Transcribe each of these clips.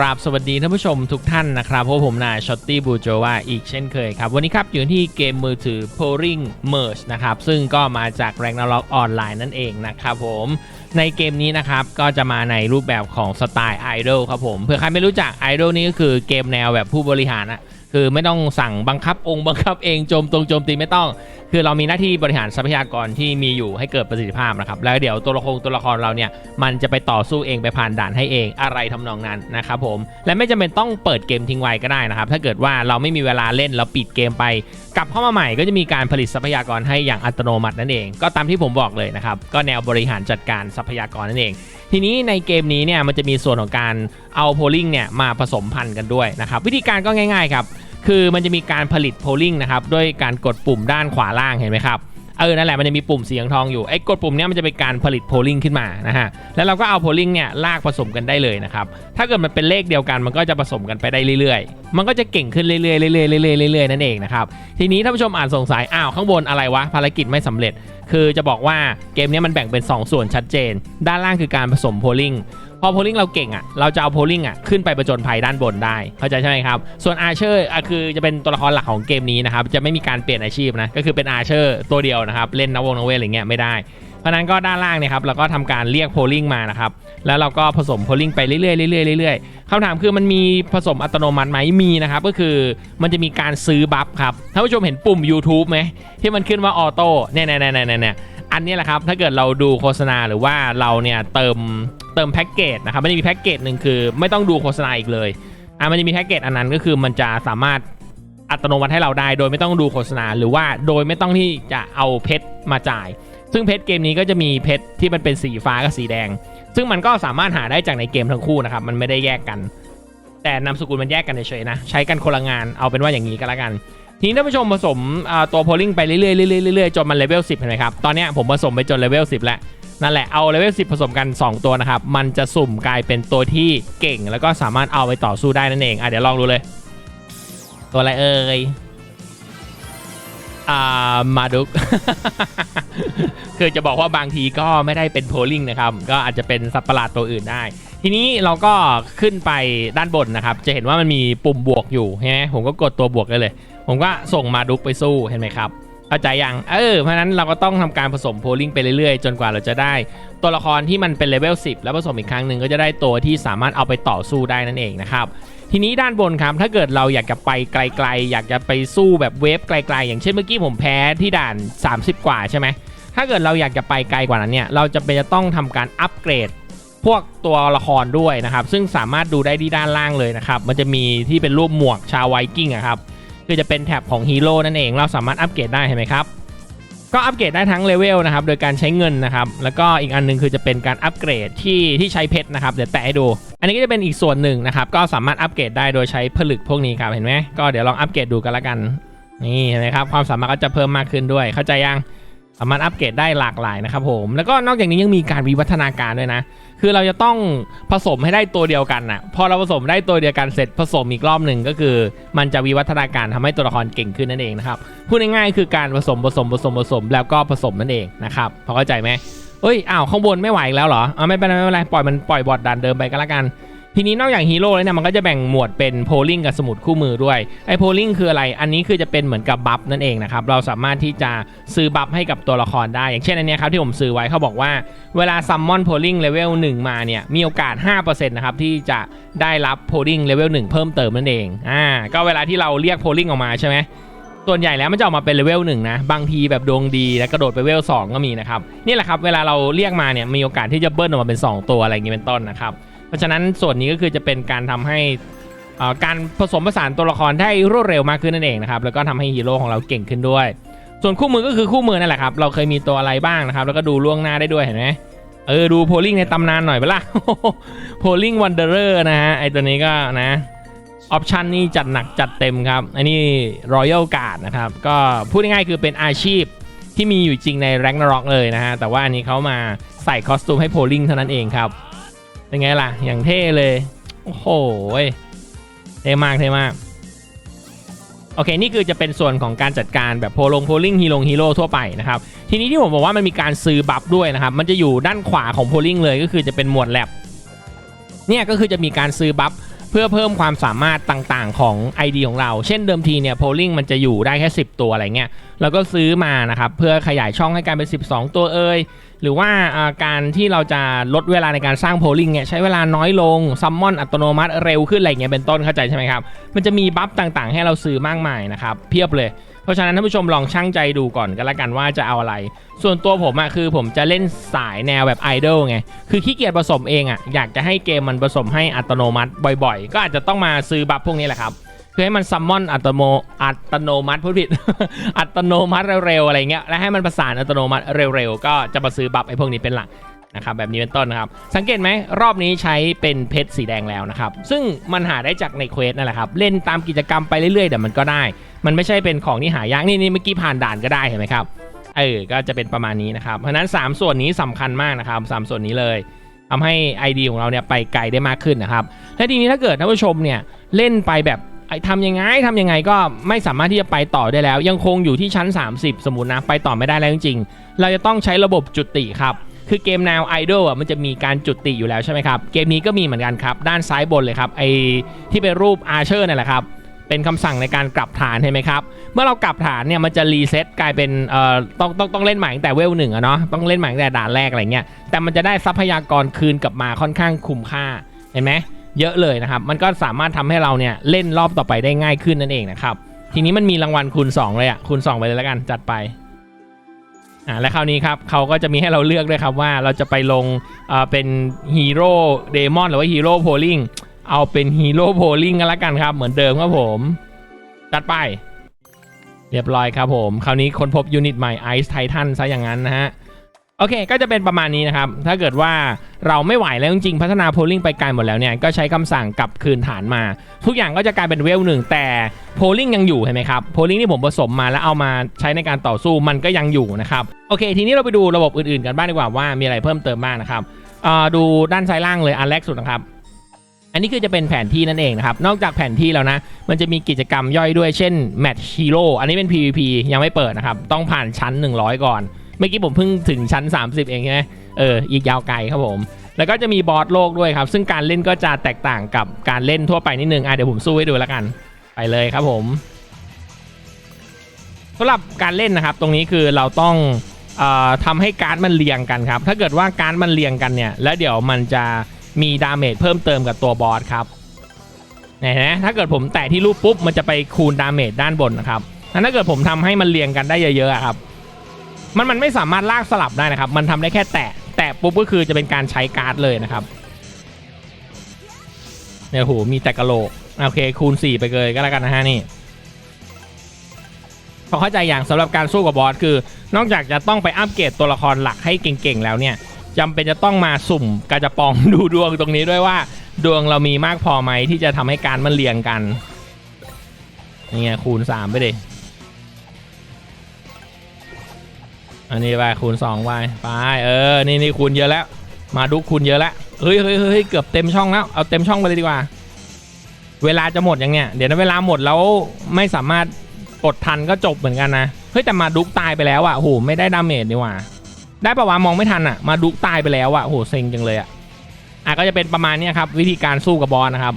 ราบสวัสดีท่านผู้ชมทุกท่านนะครับพวกผมนายช็อตตี้บูโจวาอีกเช่นเคยครับ วันนี้ครับอยู่ที่เกมมือถือ p o r i n g Merge นะครับ ซึ่งก็มาจากแรงนล็อกออนไลน์นั่นเองนะครับผมในเกมนี้นะครับ ก็จะมาในรูปแบบของสไตล์ไอดอลครับผมเผื่อใครไม่รู้จักไอดอลนี่ก็คือเกมแนวแบบผู้บริหารอะ คือไม่ต้องสั่งบังคับองค์บังคับเองโจมตรงโจมตีไม่ต้อง คือเรามีหน้าที่บริหารทรัพยากรที่มีอยู่ให้เกิดประสิทธิภาพนะครับแล้วเดี๋ยวตัวละครตัวละครเราเนี่ยมันจะไปต่อสู้เองไปผ่านด่านให้เองอะไรทำนองนั้นนะครับผมและไม่จำเป็นต้องเปิดเกมทิ้งไว้ก็ได้นะครับถ้าเกิดว่าเราไม่มีเวลาเล่นเราปิดเกมไป กลับเข้ามาใหม่ก็จะมีการผลิตทรัพยากรให้อย่างอัตโนมัตินั่นเอง ก็ตามที่ผมบอกเลยนะครับก็แนวบริหารจัดการทรัพยากรนั่นเอง ทีนี้ในเกมนี้เนี่ยมันจะมีส่วนของการเอาโพลิงเนี่ยมาผสมพันธุ์กันด้วยนะครับวิธีการก็ง่ายๆครับคือมันจะมีการผลิตโพลิงนะครับด้วยการกดปุ่มด้านขวาล่างเห็นไหมครับเออนั่นแหละมันจะมีปุ่มสีทองอยู่ไอ้กดปุ่มนี้มันจะเป็นการผลิตโพลิงขึ้นมานะฮะแล้วเราก็เอาโพลิงเนี่ยลากผสมกันได้เลยนะครับถ้าเกิดมันเป็นเลขเดียวกันมันก็จะผสมกันไปได้เรื่อยๆ มันก็จะเก่งขึ้นเรื่อยๆเรื่อยๆเรื่อยๆเรื่อยๆนั่นเองนะครับทีนี้ท่านผู้ชมอ่านสงสัยอ้าวข้างบนอะไรวะภารกิจไม่สำเร็จ คือจะบอกว่าเกมนี้มันแบ่งเป็น 2 ส่วนชัดเจน ด้านล่างคือการผสมโพลิงพอโพลิงเราเก่งอะ เราจะเอาโพลิงอะขึ้นไปประจนภัยด้านบนได้ เข้าใจใช่ไหมครับ ส่วนอาเชอร์อะคือจะเป็นตัวละครหลักของเกมนี้นะครับ จะไม่มีการเปลี่ยนอาชีพนะ ก็คือเป็นอาเชอร์ตัวเดียวนะครับ เล่นนวงนเวทอะไรเงี้ยไม่ได้ ราะนั้นก็ด้านล่างเนี่ยครับเราก็ทำการเรียกโพลิงมานะครับแล้วเราก็ผสมโพลิงไปเรื่อยๆเรื่อยๆเรื่อยๆคำถามคือมันมีผสมอัตโนมัติไหมมีนะครับก็คือมันจะมีการซื้อบัฟครับท่านผู้ชมเห็นปุ่ม YouTube ไหมที่มันขึ้นว่าออโต้เนี่ยเนี่ยเนี่ยเนี่ยเนี่ยอันนี้แหละครับถ้าเกิดเราดูโฆษณาหรือว่าเราเนี่ยเติมเติมแพ็กเกจนะครับมันจะมีแพ็กเกจหนึ่งคือ ไม่ต้องดูโฆษณาอีกเลยอะมันจะมีแพ็กเกจอันนั้นก็คือมันจะสามารถอัตโนมัติให้เราได้ โดยไม่ต้องดูโฆษณาหรือว่าโดยไม่ต้องที่จะเอาเพชรมาจ่าย ซึ่งเพชรเกมนี้ก็จะมีเพชรที่มันเป็นสีฟ้ากับสีแดง ซึ่งมันก็สามารถหาได้จากในเกมทั้งคู่นะครับ มันไม่ได้แยกกัน แต่นามสกุลมันแยกกันเฉยๆนะ ใช้กันคนละงาน เอาเป็นว่าอย่างนี้ก็แล้วกัน ทีนี้ท่านผู้ชมผสมตัวโพลิงไปเรื่อยๆเรื่อยๆเรื่อยๆจนมันเลเวล10เห็นไหมครับ ตอนนี้ผมผสมไปจนเลเวล10แล้ว นั่นแหละ เอาเลเวล10 ผสมกัน 2 ตัวนะครับ มันจะสุ่มกลายเป็นตัวที่เก่ง แล้วก็สามารถเอาไปต่อสู้ได้นั่นเอง อะเดี๋ยวลองดูเลย ตัวอะไรเอ่ย อ่า มาดุก คือจะบอกว่าบางทีก็ไม่ได้เป็นโพลิงนะครับ ก็อาจจะเป็นสัตว์ประหลาดตัวอื่นได้ ทีนี้เราก็ขึ้นไปด้านบนนะครับ จะเห็นว่ามันมีปุ่มบวกอยู่ใช่ไหมผมก็กดตัวบวกได้เลย ผมก็ส่งมาดุกไปสู้เห็นไหมครับ เข้าใจยังเออเพราะนั้นเราก็ต้องทำการผสมโพลิงไปเรื่อยๆ จนกว่าเราจะได้ ตัวละครที่มันเป็นเลเวล10 แล้วผสมอีกครั้งหนึ่งก็จะได้ตัวที่สามารถเอาไปต่อสู้ได้นั่นเองนะครับทีนี้ด้านบนครับถ้าเกิดเราอยากจะไปไกล ๆ อยากจะไปสู้แบบเวฟไกล ๆ อย่างเช่นเมื่อกี้ผมแพ้ที่ด่าน 30 กว่าใช่ไหมถ้าเกิดเราอยากจะไปไกลกว่านั้นเนี่ยเราจะเป็นจะต้องทำการอัปเกรดพวกตัวละครด้วยนะครับซึ่งสามารถดูได้ที่ด้านล่างเลยนะครับมันจะมีที่เป็นรูปหมวกชาวไวกิ้งอะครับ คือจะเป็นแท็บของฮีโร่นั่นเอง เราสามารถอัปเกรดได้เห็นไหมครับ ก็อัปเกรดได้ทั้งเลเวลนะครับ โดยการใช้เงินนะครับ แล้วก็อีกอันหนึงคือจะเป็นการอัปเกรดที่ที่ใช้เพชรนะครับ เดี๋ยวแตะให้ดู อันนี้ก็จะเป็นอีกส่วนหนึ่งนะครับ ก็สามารถอัปเกรดได้โดยใช้ผลึกพวกนี้ครับ เห็นไหมก็เดี๋ยวลองอัปเกรดดูกันละกัน นี่เห็นไหมครับ ความสามารถก็จะเพิ่มมากขึ้นด้วย เข้าใจยัง สามารถอัปเกรดได้หลากหลายนะครับผมแล้วก็นอกจากนี้ยังมีการวิวัฒนาการด้วยนะ คือเราจะต้องผสมให้ได้ตัวเดียวกันน่ะพอเราผสมได้ตัวเดียวกันเสร็จผสมอีกรอบหนึ่งก็คือ มันจะวิวัฒนาการทำให้ตัวละครเก่งขึ้นนั่นเองนะครับพูดง่ายๆคือการผสมผสมผสมผสมแล้วก็ผสมนั่นเองนะครับพอเข้าใจไหมเอ้ยอ้าวข้างบนไม่ไหวแล้วเหรอเอาไม่เป็นไรไม่เป็นไรปล่อยมันปล่อยบอดดันเดิมไปก็แล้วกัน ทีนี้นอกจากฮีโร่แล้วเนี่ยมันก็จะแบ่งหมวดเป็นโพลิงกับสมุดคู่มือด้วยไอ้โพลิงคืออะไร อันนี้คือจะเป็นเหมือนกับบัฟนั่นเองนะครับเราสามารถที่จะซื้อบัฟให้กับตัวละครได้ อย่างเช่นอันนี้ครับที่ผมซื้อไว้เขาบอกว่าเวลาซัมมอนโพลิงเลเวล1มาเนี่ยมีโอกาส 5%นะครับที่จะได้รับโพลิงเลเวล1เพิ่มเติมนั่นเองอ่าก็เวลาที่เราเรียกโพลิงออกมาใช่ไหมส่วนใหญ่แล้วมันจะออกมาเป็นเลเวลหนึ่งนะ บางทีแบบดวงดีแล้วกระโดดไปเลเวล2ก็มีนะครับ นี่แหละครับ เวลาเราเรียกมาเนี่ยมีโอกาสที่จะเบิ้ลออกมาเป็น 2 ตัวอะไรอย่างนี้เป็นต้นนะครับ เพราะฉะนั้นส่วนนี้ก็คือจะเป็นการทำให้การผสมผสานตัวละครได้รวดเร็วมากขึ้นนั่นเองนะครับแล้วก็ทำให้ฮีโร่ของเราเก่งขึ้นด้วย ส่วนคู่มือก็คือคู่มือนั่นแหละครับเราเคยมีตัวอะไรบ้างนะครับ แล้วก็ดูล่วงหน้าได้ด้วยเห็นไหมเออดูโพลิงในตำนานหน่อยเปล่าโพลิงวันเดอร์นะฮะไอตัวนี้ก็นะออปชันนี่จัดหนักจัดเต็มครับ อันนี้ Royal Guard นะครับ ก็พูดง่ายๆคือเป็นอาชีพที่มีอยู่จริงใน Ragnarok เลยนะฮะ แต่ว่าอันนี้เขามาใส่คอสตูมให้โพลิงเท่านั้นเองครับ เป็นไงล่ะ อย่างเท่เลย โอ้โหเท่มากเท่มากโอเค นี่คือจะเป็นส่วนของการจัดการแบบโพลงโพลิงฮีโร่ฮีโร่ทั่วไปนะครับ ทีนี้ที่ผมบอกว่ามันมีการซื้อบัฟด้วยนะครับ มันจะอยู่ด้านขวาของโพลิงเลยก็คือจะเป็นหมวดแลบเนี่ยก็คือจะมีการซื้อบัฟเพื่อเพิ่มความสามารถต่างๆของ ID ของเรา เช่นเดิมทีเนี่ย polling มันจะอยู่ได้แค่ 10 ตัวอะไรเงี้ยเราก็ซื้อมานะครับ เพื่อขยายช่องให้กลายเป็น 12 ตัวเอ่ย หรือว่าการที่เราจะลดเวลาในการสร้าง polling เนี่ยใช้เวลาน้อยลงซัมมอนอัตโนมัติเร็วขึ้นอะไรเงี้ยเป็นต้นเข้าใจใช่ไหมครับ มันจะมีบัฟต่างๆ ให้เราซื้อมากมายนะครับ เพียบเลย เพราะฉะนั้นท่านผู้ชมลองชั่งใจดูก่อนกันละกันว่าจะเอาอะไร ส่วนตัวผมอะคือผมจะเล่นสายแนวแบบไอดอลไงคือขี้เกียจผสมเองอะอยากจะให้เกมมันผสมให้อัตโนมัติบ่อย ๆ ก็อาจจะต้องมาซื้อบัฟพวกนี้แหละครับ คือให้มันซัมมอนอัตโนอัตโนมัติพูดผิด อัตโนมัติเร็วๆอะไรเงี้ย และให้มันประสานอัตโนมัติเร็วๆ ก็จะมาซื้อบัฟไอ้พวกนี้เป็นหลักนะครับแบบนี้เป็นต้นนะครับ สังเกตไหมรอบนี้ใช้เป็นเพชรสีแดงแล้วนะครับ ซึ่งมันหาได้จากในเควสนั่นแหละครับ เล่นตามกิจกรรมไปเรื่อยๆเดี๋ยวมันก็ได้ มันไม่ใช่เป็นของที่หายากนี่นี่เมื่อกี้ผ่านด่านก็ได้เห็นไหมครับเออก็จะเป็นประมาณนี้นะครับเพราะนั้น 3 ส่วนนี้สำคัญมากนะครับสามส่วนนี้เลยทำให้ ID ของเราเนี่ยไปไกลได้มากขึ้นนะครับและทีนี้ถ้าเกิดท่านผู้ชมเนี่ยเล่นไปแบบ ไอ้ทำยังไงทำยังไงก็ไม่สามารถที่จะไปต่อได้แล้ว ยังคงอยู่ที่ชั้น 30 สมมุตินะ ไปต่อไม่ได้แล้วจริงๆ เราจะต้องใช้ระบบจุติครับ คือเกมแนวไอดอลอะมันจะมีการจุติอยู่แล้วใช่ไหมครับ เกมนี้ก็มีเหมือนกันครับ ด้านซ้ายบนเลยครับไอที่เป็นรูปอาร์เชอร์นั่นแหละครับเป็นคำสั่งในการกลับฐานเห็นไหมครับ เมื่อเรากลับฐานเนี่ยมันจะรีเซ็ตกลายเป็นเอ่อต้องต้องต้องเล่นใหม่ตั้งแต่เวลหนึ่งอะเนาะต้องเล่นใหม่ตั้งแต่ด่านแรกอะไรเงี้ยแต่มันจะได้ทรัพยากรคืนกลับมาค่อนข้างคุ้มค่าเห็นไหม เยอะเลยนะครับ มันก็สามารถทำให้เราเนี่ยเล่นรอบต่อไปได้ง่ายขึ้นนั่นเองนะครับ ทีนี้มันมีรางวัลคูณ 2 เลยอะคูณ 2 ไปเลยแล้วกันจัดไปอ่าและคราวนี้ครับเขาก็จะมีให้เราเลือกด้วยครับว่าเราจะไปลงเอ่อเป็นฮีโร่เดมอนหรือว่าฮีโร่โพลิงเอาเป็นฮีโร่โพลิงกันละกันครับ เหมือนเดิมครับผมจัดไป เรียบร้อยครับผม คราวนี้ค้นพบยูนิตใหม่ Ice Titan ซะอย่างนั้นนะฮะ โอเค ก็จะเป็นประมาณนี้นะครับ ถ้าเกิดว่าเราไม่ไหวแล้วจริงๆ พัฒนาโพลิงไปไกลหมดแล้วเนี่ย ก็ใช้คำสั่งกลับคืนฐานมา ทุกอย่างก็จะกลายเป็นเวลหนึ่งแต่โพลิงยังอยู่เห็นไหมครับ โพลิงที่ผมผสมมาแล้วเอามาใช้ในการต่อสู้มันก็ยังอยู่นะครับ โอเค ทีนี้เราไปดูระบบอื่นๆ กันบ้างดีกว่าว่ามีอะไรเพิ่มเติมบ้างนะครับดูด้านซ้ายล่างเลยอันแรกสุดนะครับ อันนี้คือจะเป็นแผนที่นั่นเองนะครับ นอกจากแผนที่แล้วนะ มันจะมีกิจกรรมย่อยด้วย เช่น Match Hero อันนี้เป็น PVP ยังไม่เปิดนะครับ ต้องผ่านชั้น 100 ก่อน เมื่อกี้ผมเพิ่งถึงชั้น 30 เองใช่ไหมเอออีกยาวไกลครับผม แล้วก็จะมีบอสโลกด้วยครับ ซึ่งการเล่นก็จะแตกต่างกับการเล่นทั่วไปนิดนึงอะเดี๋ยวผมสู้ให้ดูแล้วกัน ไปเลยครับผมสำหรับการเล่นนะครับ ตรงนี้คือเราต้องออทำให้การ์ดมันเรียงกันครับ ถ้าเกิดว่าการ์ดมันเรียงกันเนี่ย แล้วเดี๋ยวมันจะมีดาเมจเพิ่มเติมกับตัวบอสครับเห็นไหมถ้าเกิดผมแตะที่รูปปุ๊บ มันจะไปคูณดาเมจด้านบนนะครับ ถ้าเกิดผมทำให้มันเรียงกันได้เยอะๆครับ มันมันไม่สามารถลากสลับได้นะครับ มันทำได้แค่แตะ แตะปุ๊บก็คือจะเป็นการใช้การ์ดเลยนะครับเนี่ยโหมีแต่กะโหลกโอเคคูณ 4 ไปเลยก็แล้วกันนะฮะนี่พอเข้าใจอย่างสำหรับการสู้กับบอสคือ นอกจากจะต้องไปอัปเกรดตัวละครหลักให้เก่งๆแล้วเนี่ยจำเป็นจะต้องมาสุ่มกระจะปองดูดวงตรงนี้ด้วยว่า ดวงเรามีมากพอไหมที่จะทำให้การมันเรียงกันนี่ไงคูณ 3 ไปดิ อันนี้ไปคูณ2ไปไปเออนี่นี่คูณเยอะแล้ว มาดุคูณเยอะแล้วเฮ้ยเฮ้ยเฮ้ยเกือบเต็มช่องแล้วเอาเต็มช่องไปเลยดีกว่า เวลาจะหมดยังเนี่ยเดี๋ยวนะเวลาหมดแล้วไม่สามารถกดทันก็จบเหมือนกันนะเฮ้ยแต่มาดุกตายไปแล้วอะโหไม่ได้ดาเมจนี่หว่า ได้ปะวะมองไม่ทันอะมาดุกตายไปแล้วอะโหเซ็งจังเลยอะอะก็จะเป็นประมาณนี้ครับวิธีการสู้กับบอสนะครับ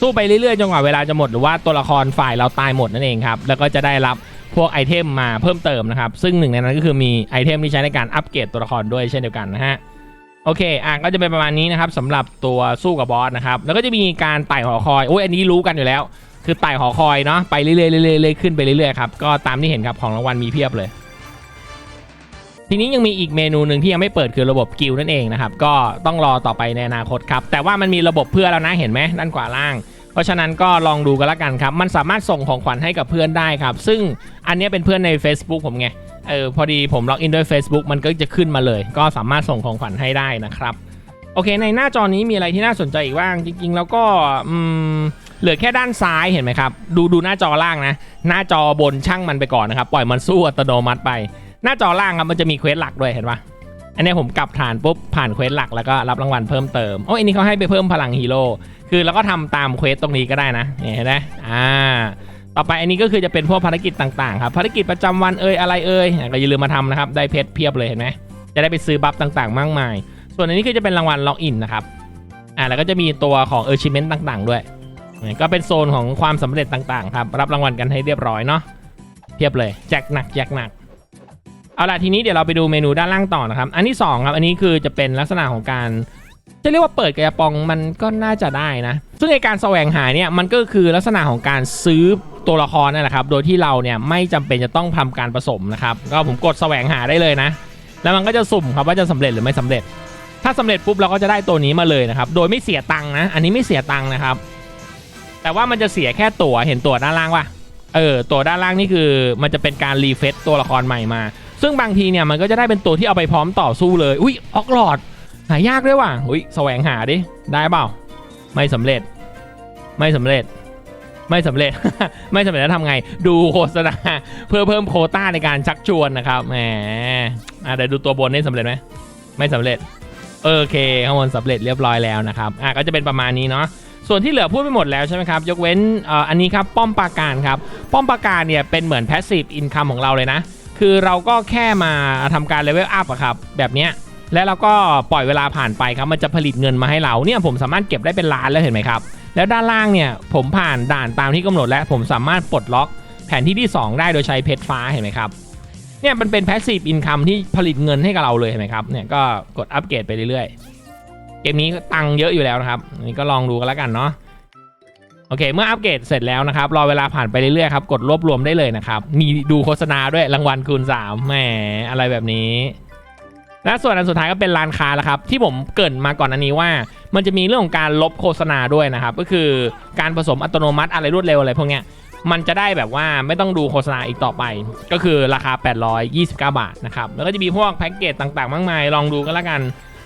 สู้ไปเรื่อยๆจนกว่าเวลาจะหมดหรือว่าตัวละครฝ่ายเราตายหมดนั่นเองครับแล้วก็จะได้รับ พวกไอเทมมาเพิ่มเติมนะครับ ซึ่งหนึ่งในนั้นก็คือมีไอเทมที่ใช้ในการอัปเกรดตัวละครด้วยเช่นเดียวกันนะฮะโอเค อะก็จะเป็นประมาณนี้นะครับสำหรับตัวสู้กับบอสนะครับ แล้วก็จะมีการไต่หอคอยโอ้ยอันนี้รู้กันอยู่แล้ว คือไต่หอคอยเนาะไปเรื่อยๆเรื่อยๆๆขึ้นไปเรื่อยๆครับก็ตามที่เห็นครับของรางวัลมีเพียบเลย ทีนี้ยังมีอีกเมนูหนึ่งที่ยังไม่เปิดคือระบบกิลนั่นเองนะครับก็ต้องรอต่อไปในอนาคตครับแต่ว่ามันมีระบบเพื่อแล้วนะเห็นไหมด้านขวาล่าง เพราะฉะนั้นก็ลองดูกันละกันครับ มันสามารถส่งของขวัญให้กับเพื่อนได้ครับ ซึ่งอันนี้เป็นเพื่อนใน Facebook ผมไง เออพอดีผมล็อกอินด้วย Facebook มันก็จะขึ้นมาเลย ก็สามารถส่งของขวัญให้ได้นะครับ โอเค ในหน้าจอนี้มีอะไรที่น่าสนใจอีกบ้าง จริง ๆ แล้วก็อืมเหลือแค่ด้านซ้ายเห็นไหมครับ ดูดูหน้าจอล่างนะ หน้าจอบนช่างมันไปก่อนนะครับ ปล่อยมันสู้อัตโนมัติไป หน้าจอล่างครับมันจะมีเควสหลักด้วยเห็นปะ อันนี้ผมกลับฐานปุ๊บผ่านเควสหลักแล้วก็รับรางวัลเพิ่มเติมโอ้ยอันนี้เขาให้ไปเพิ่มพลังฮีโร่คือเราก็ทำตามเควสตรงนี้ก็ได้นะเห็นไหมอ่าต่อไปอันนี้ก็คือจะเป็นพวกภารกิจต่างๆครับภารกิจประจำวันเอ่ยอะไรเอ่ยก็อย่าลืมมาทำนะครับได้เพชรเพียบเลยเห็นไหมจะได้ไปซื้อบัฟต่างๆ มากมาย ส่วนอันนี้คือจะเป็นรางวัลล็อกอินนะครับอ่าแล้วก็จะมีตัวของเออร์ชิเมนต์ต่าง ๆ ด้วย ก็เป็นโซนของความสำเร็จต่างๆครับรับรางวัลกันให้เรียบร้อยเนาะเทียบเลยแจกหนักแจกหนัก เอาล่ะทีนี้เดี๋ยวเราไปดูเมนูด้านล่างต่อนะครับ อันที่สองครับอันนี้คือจะเป็นลักษณะของการจะเรียกว่าเปิดกระปองมันก็น่าจะได้นะซึ่งในการแสวงหาเนี่ยมันก็คือลักษณะของการซื้อตัวละครนั่นแหละครับ โดยที่เราเนี่ยไม่จำเป็นจะต้องทำการผสมนะครับก็ผมกดแสวงหาได้เลยนะ แล้วมันก็จะสุ่มครับว่าจะสำเร็จหรือไม่สำเร็จ ถ้าสำเร็จปุ๊บเราก็จะได้ตัวนี้มาเลยนะครับ โดยไม่เสียตังค์นะ อันนี้ไม่เสียตังค์นะครับ แต่ว่ามันจะเสียแค่ตั๋วเห็นตั๋วด้านล่างว่ะเออตั๋วด้านล่างนี่คือมันจะเป็นการรีเฟซตัวละครใหม่มา ซึ่งบางทีเนี่ยมันก็จะได้เป็นตัวที่เอาไปพร้อมต่อสู้เลย อุ้ยออกหลอด หายากด้วยว่ะ อุ้ยแสวงหาดิ ได้เปล่า ไม่สำเร็จ ไม่สำเร็จ ไม่สำเร็จ ไม่สำเร็จแล้วทำไง ดูโฆษณาเพื่อเพิ่มโควต้าในการชักชวนนะครับ แหมอะเดี๋ยวดูตัวบนนี่สำเร็จไหม ไม่สำเร็จ โอเคข้างบนสำเร็จเรียบร้อยแล้วนะครับ อะก็จะเป็นประมาณนี้เนาะส่วนที่เหลือพูดไปหมดแล้วใช่ไหมครับ ยกเว้นอ,อ,อันนี้ครับ ป้อมปราการครับ ป้อมปราการเนี่ยเป็นเหมือน passive income ของเราเลยนะ คือเราก็แค่มาทำการเลเวลอัพอะครับ แบบเนี้ยแล้วเราก็ปล่อยเวลาผ่านไปครับ มันจะผลิตเงินมาให้เราเนี่ยผมสามารถเก็บได้เป็นล้านแล้วเห็นไหมครับ แล้วด้านล่างเนี่ยผมผ่านด่านตามที่กำหนดแล้ว ผมสามารถปลดล็อกแผนที่ที่ 2 ได้โดยใช้เพชรฟ้าเห็นไหมครับเนี่ยมันเป็น passive income ที่ผลิตเงินให้กับเราเลยเห็นไหมครับเนี่ยก็กดอัปเกรดไปเรื่อยๆ เกมนี้ตังค์เยอะอยู่แล้วนะครับนนี้ก็ลองดูกันแล้วกันเนาะ โอเค เมื่ออัปเกรดเสร็จแล้วนะครับ รอเวลาผ่านไปเรื่อยๆครับ กดรวบรวมได้เลยนะครับ มีดูโฆษณาด้วยรางวัลคูณ3แหมอะไรแบบนี้ และส่วนอันสุดท้ายก็เป็นร้านค้าแล้วครับ ที่ผมเกินมาก่อนอันนี้ว่า มันจะมีเรื่องของการลบโฆษณาด้วยนะครับ ก็คือการผสมอัตโนมัติอะไรรวดเร็วอะไรพวกเนี้ยมันจะได้แบบว่าไม่ต้องดูโฆษณาอีกต่อไป ก็คือราคา 829 บาทนะครับ แล้วก็จะมีพวกแพ็กเกจต่างๆ มากมาย ลองดูกันแล้วกัน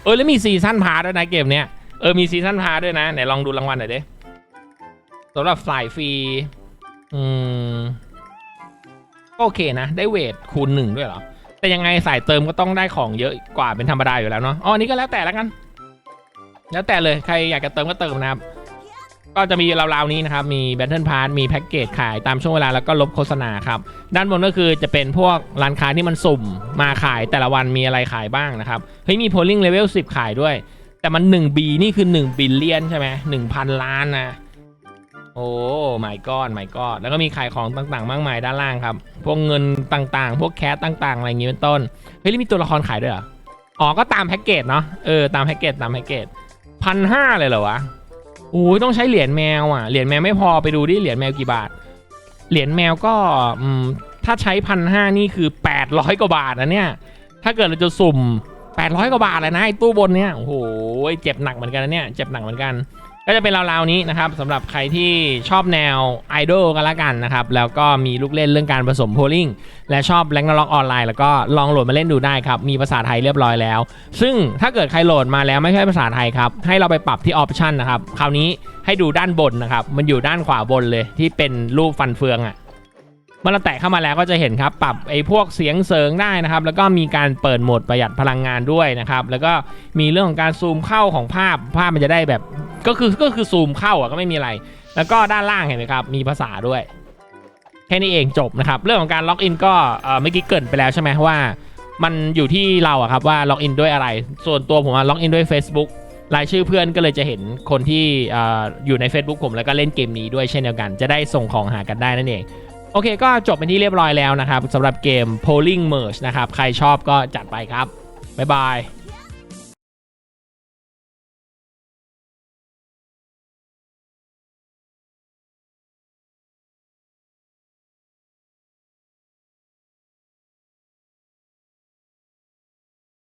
เออแล้วมีซีซั่นพาร์ด้วยนะเกมเนี้ย เออมีซีซั่นพาร์ด้วยนะไหนลองดูรางวัลหน่อยดิ สำหรับสายฟรีอืมก็โอเคนะ ได้เวทคูณหนึ่งด้วยเหรอ แต่ยังไงสายเติมก็ต้องได้ของเยอะกว่าเป็นธรรมดาอยู่แล้วเนาะอ๋ออันนี้ก็แล้วแต่แล้วกัน แล้วแต่เลยใครอยากจะเติมก็เติมนะครับ ก็จะมีราวๆนี้นะครับ มีแบ t เทิลพาร์มีแพ็กเกจขายตามช่วงเวลาแล้วก็ลบโฆษณาครับ ด้านบนก็คือจะเป็นพวกร้านค้าที่มันสุ่มมาขายแต่ละวันมีอะไรขายบ้างนะครับเฮ้ยมีโพลิงเลเวล10 ขายด้วย แต่มัน 1B นี่คือ1บิลเลียนใช่ไหม1,000 ล้านนะ โอ้ไม่ก้อนไม่ก้อนแล้วก็มีขายของต่างๆ มากมายด้านล่างครับ พวกเงินต่างๆ พวกแคสต่างๆ อะไรอย่างงี้เป็นต้น เฮ้ยแล้วมีตัวละครขายด้วยเหรอ อ๋อ ก็ตามแพ็กเกจเนาะ เออ ตามแพ็กเกจ ตามแพ็กเกจพันห้าเลยเหรอวะโอ้ยต้องใช้เหรียญแมวอะ เหรียญแมวไม่พอไปดูดิ เหรียญแมวกี่บาท เหรียญแมวก็ อืม ถ้าใช้พันห้านี่คือ800กว่าบาทนะเนี่ย ถ้าเกิดเราจะสุ่ม800กว่าบาทเลยนะไอ้ตู้บนเนี่ย โอ้โห เจ็บหนักเหมือนกันนะเนี่ย เจ็บหนักเหมือนกัน ก็จะเป็นราวๆนี้นะครับสำหรับใครที่ชอบแนวไอดอลกันละกันนะครับ แล้วก็มีลูกเล่นเรื่องการผสมโพลิงและชอบแรงนล็อกออนไลน์ แล้วก็ลองโหลดมาเล่นดูได้ครับ มีภาษาไทยเรียบร้อยแล้ว ซึ่งถ้าเกิดใครโหลดมาแล้วไม่ใช่ภาษาไทยครับ ให้เราไปปรับที่ออปชันนะครับ คราวนี้ให้ดูด้านบนนะครับ มันอยู่ด้านขวาบนเลยที่เป็นรูปฟันเฟืองอะ่ะเมื่อเราแตะเข้ามาแล้วก็จะเห็นครับ ปรับไอ้พวกเสียงเสริงได้นะครับ แล้วก็มีการเปิดโหมดประหยัดพลังงานด้วยนะครับ แล้วก็มีเรื่องของการซูมเข้าของภาพภาพมันจะได้แบบ ก็คือก็คือซูมเข้าอะก็ไม่มีอะไร แล้วก็ด้านล่างเห็นไหมครับ มีภาษาด้วย แค่นี้เองจบนะครับ เรื่องของการล็อกอินก็เมื่อกี้เกินไปแล้วใช่ไหมว่า มันอยู่ที่เราอะครับว่าล็อกอินด้วยอะไร ส่วนตัวผมล็อกอินด้วย Facebook รายชื่อเพื่อนก็เลยจะเห็นคนที่เอ่ออยู่ใน Facebook ผมแล้วก็เล่นเกมนี้ด้วยเช่นเดียวกัน จะได้ส่งของหากันได้นั่นเองโอเคก็จบเป็นที่เรียบร้อยแล้วนะครับสำหรับเกม Polling Merge นะครับ ใครชอบก็จัดไปครับ บ๊ายบาย